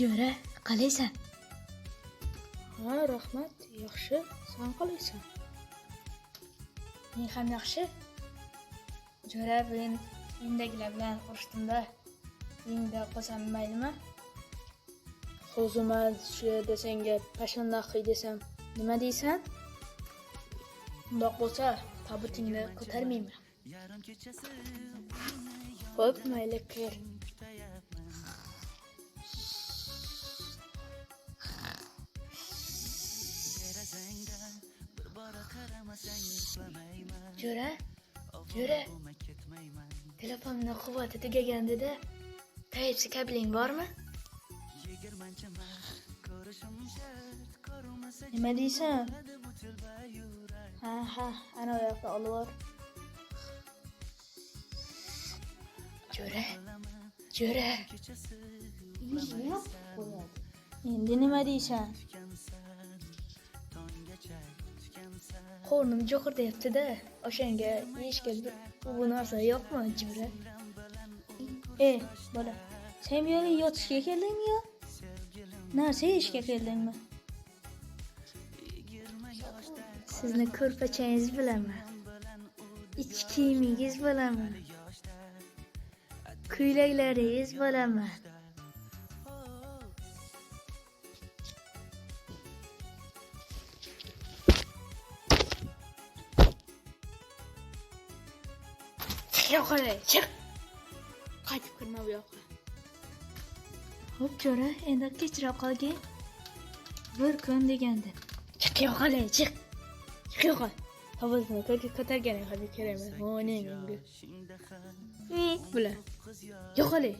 jo'ra qalaysan ha rahmat yaxshi. San qalaysan men ham yaxshi. Jo'ra bugun uyimdagilar bilan urushdimda. Uyingda qolsam maylimi? Hozir man shu yerda senga pashondaqiy desam nima deysan? Undoq bo'lsa tobutingni ko'tarmayman. Xo'p mayli kir jo'ra jo'ra telefonni quvvati tugagandida typesi kabeling bormi nima deysan ha ha ana u yoqda olib jo'ra jo'ra endi nima deysan qornim jo'qir deyapti-da o'shanga yeyishga bu- bu narsa yo'qmi jo'ra ey bola sen bu yerga yotishga keldingmi yo narsa yeyishga keldingmi sizni ko'rpachangiz bilaman ich kiyimingiz bilaman ko'ylaklaringiz bilaman chiq yoqadan chiq qaytib kirma bu yoqqa Hop jo'ra endi kechirib qolgin bir kun degandi chiq yoqadan chiq chiq ko'targaning hali kerak emas mo'ning bular bular yo'qolay